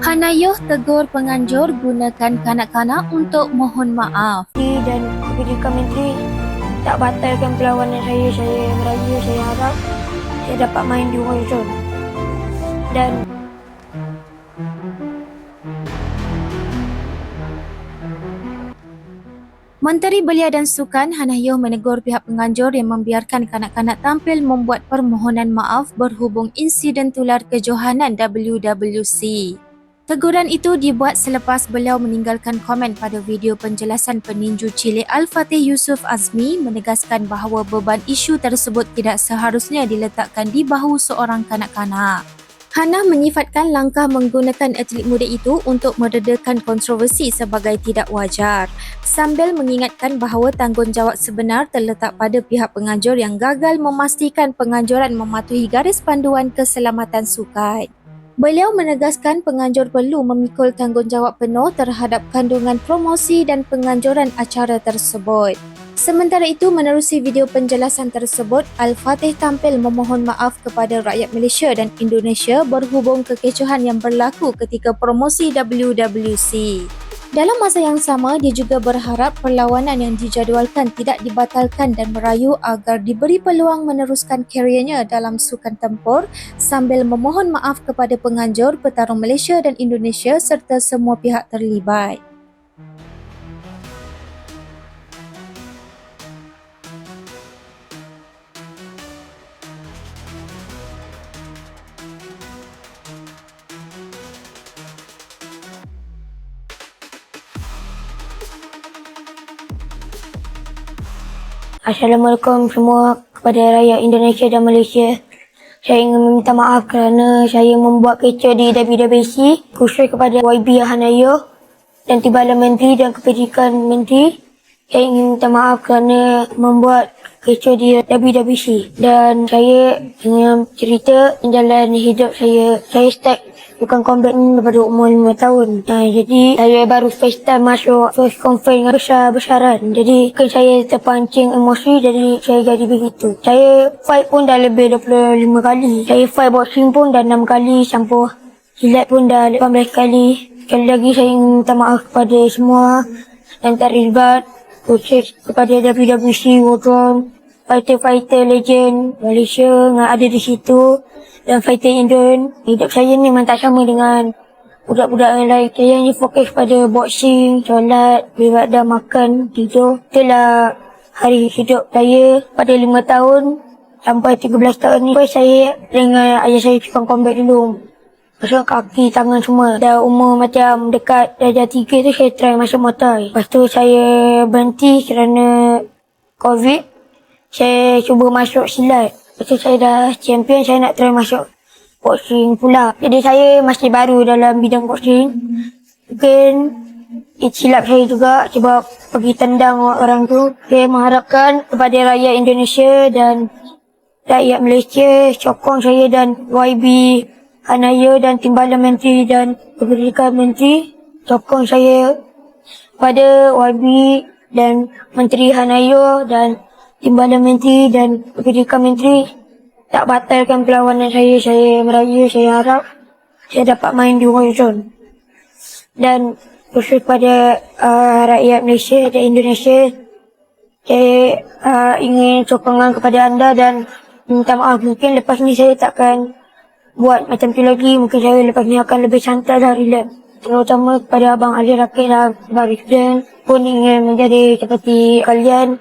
Hanayuh tegur penganjur gunakan kanak-kanak untuk mohon maaf. Dan Pendidikan Menteri tak batalkan perlawanan saya. Saya meraya, saya harap saya dapat main di Horizon. Dan Menteri Belia dan Sukan Hanayuh menegur pihak penganjur yang membiarkan kanak-kanak tampil membuat permohonan maaf berhubung insiden tular kejohanan WWC. Teguran itu dibuat selepas beliau meninggalkan komen pada video penjelasan peninju cilik Al-Fatih Yusuf Azmi menegaskan bahawa beban isu tersebut tidak seharusnya diletakkan di bahu seorang kanak-kanak. Hana menyifatkan langkah menggunakan atlet muda itu untuk meredakan kontroversi sebagai tidak wajar sambil mengingatkan bahawa tanggungjawab sebenar terletak pada pihak penganjur yang gagal memastikan penganjuran mematuhi garis panduan keselamatan sukan. Beliau menegaskan penganjur perlu memikul tanggungjawab penuh terhadap kandungan promosi dan penganjuran acara tersebut. Sementara itu, menerusi video penjelasan tersebut, Al-Fatih tampil memohon maaf kepada rakyat Malaysia dan Indonesia berhubung kekecohan yang berlaku ketika promosi WWC. Dalam masa yang sama, dia juga berharap perlawanan yang dijadualkan tidak dibatalkan dan merayu agar diberi peluang meneruskan kariernya dalam sukan tempur sambil memohon maaf kepada penganjur, petarung Malaysia dan Indonesia serta semua pihak terlibat. Assalamualaikum semua kepada rakyat Indonesia dan Malaysia. Saya ingin meminta maaf kerana saya membuat kecoh di WWC khusus kepada YB Hanayo dan Timbalan Menteri dan Kependidikan Menteri. Saya ingin minta maaf kerana membuat kecoh di WWC dan saya ingin cerita jalan hidup saya. Saya start bukan combat ni daripada umur 5 tahun. Ha, jadi saya baru first time masuk first conference dengan besar-besaran. Jadi kan saya terpancing emosi jadi saya jadi begitu. Saya fight pun dah lebih 25 kali. Saya fight boxing pun dah 6 kali campur. Silat pun dah 18 kali. Sekali lagi saya ingin minta maaf kepada semua yang terlibat. Khusus kepada WWC World fighter-fighter legend Malaysia yang ada di situ dan fighter Indon. Hidup saya ni memang tak sama dengan budak-budak yang lain. Saya ni fokus pada boxing, solat, beribadah, makan, tidur. Itulah hari hidup saya pada lima tahun sampai 13 tahun ni. Saya dengan ayah saya tukang combat dulu. Pasal kaki, tangan semua. Dah umur macam dekat darjah tiga tu saya try masuk motor. Lepas tu saya berhenti kerana COVID. Saya cuba masuk silat. Lepas tu saya dah champion, saya nak try masuk boxing pula. Jadi saya masih baru dalam bidang boxing. Mungkin it silap saya juga sebab pergi tendang orang tu. Saya mengharapkan kepada rakyat Indonesia dan rakyat Malaysia sokong saya dan YB Hanaya dan Timbalan Menteri dan Pendidikan Menteri sokong saya pada YB dan Menteri Hanayo dan Timbalan Menteri dan Pendidikan Menteri tak batalkan perlawanan saya. Saya meraya, saya harap saya dapat main di Horizon. Dan khusus pada uh, rakyat Malaysia dan Indonesia, saya uh, ingin sokongan kepada anda dan minta maaf. Mungkin lepas ni saya takkan buat macam tu lagi. Mungkin saya lepas ni akan lebih santai dan relax. Terutama kepada Abang Ali Rakit dan Abang Rizdan pun ingin menjadi seperti kalian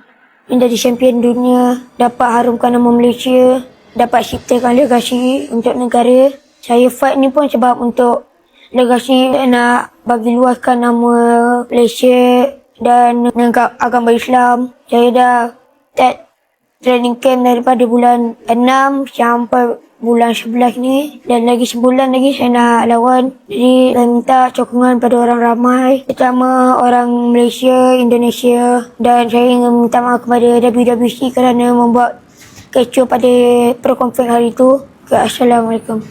menjadi champion dunia, dapat harumkan nama Malaysia, dapat ciptakan legasi untuk negara. Saya fight ni pun sebab untuk legasi nak bagi luaskan nama Malaysia dan agama Islam. Saya dah start training camp daripada bulan 6 sampai bulan 11 ni. Dan lagi sebulan lagi saya nak lawan. Jadi saya minta sokongan pada orang ramai terutama orang Malaysia, Indonesia. Dan saya ingin minta maaf kepada WWC kerana membuat kecoh pada pro conference hari itu Assalamualaikum